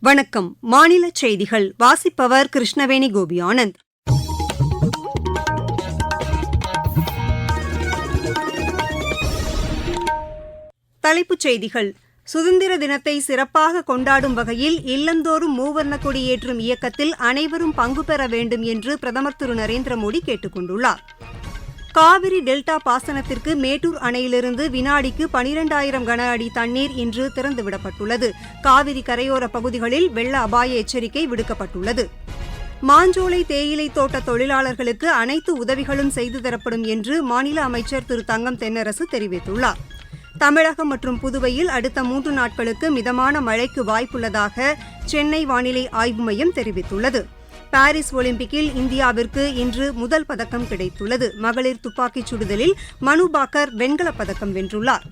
வணக்கம். மாநில செய்திகள். வாசிப்பவர் கிருஷ்ணவேணி கோபி ஆனந்த் தலைப்புச் செய்திகள். சுதந்திர தினத்தை சிறப்பாக கொண்டாடும் வகையில் இல்லந்தோறும் மூவர்ண கொடி ஏற்றும் இயக்கத்தில் அனைவரும் பங்கு பெற வேண்டும் என்று பிரதமர் திரு நரேந்திர மோடி கேட்டுக் கொண்டுள்ளார். காவிரி டெல்டா பாசனத்திற்கு மேட்டூர் அணையிலிருந்து வினாடிக்கு பனிரெண்டாயிரம் கன அடி தண்ணீர் இன்று திறந்துவிடப்பட்டுள்ளது. காவிரி கரையோர பகுதிகளில் வெள்ள அபாய எச்சரிக்கை விடுக்கப்பட்டுள்ளது. மாஞ்சோலை தேயிலை தோட்ட தொழிலாளர்களுக்கு அனைத்து உதவிகளும் செய்து தரப்படும் என்று மாநில அமைச்சர் திரு தங்கம் தென்னரசு தெரிவித்துள்ளார். தமிழகம் மற்றும் புதுவையில் அடுத்த மூன்று நாட்களுக்கு மிதமான மழைக்கு வாய்ப்புள்ளதாக சென்னை வானிலை ஆய்வு மையம் தெரிவித்துள்ளது. பாரிஸ் ஒலிம்பிக்கில் இந்தியாவிற்கு இன்று முதல் பதக்கம் கிடைத்துள்ளது. மகளிர் துப்பாக்கிச் சுடுதலில் மனு பாக்கர் வெண்கலப் பதக்கம் வென்றுள்ளார்.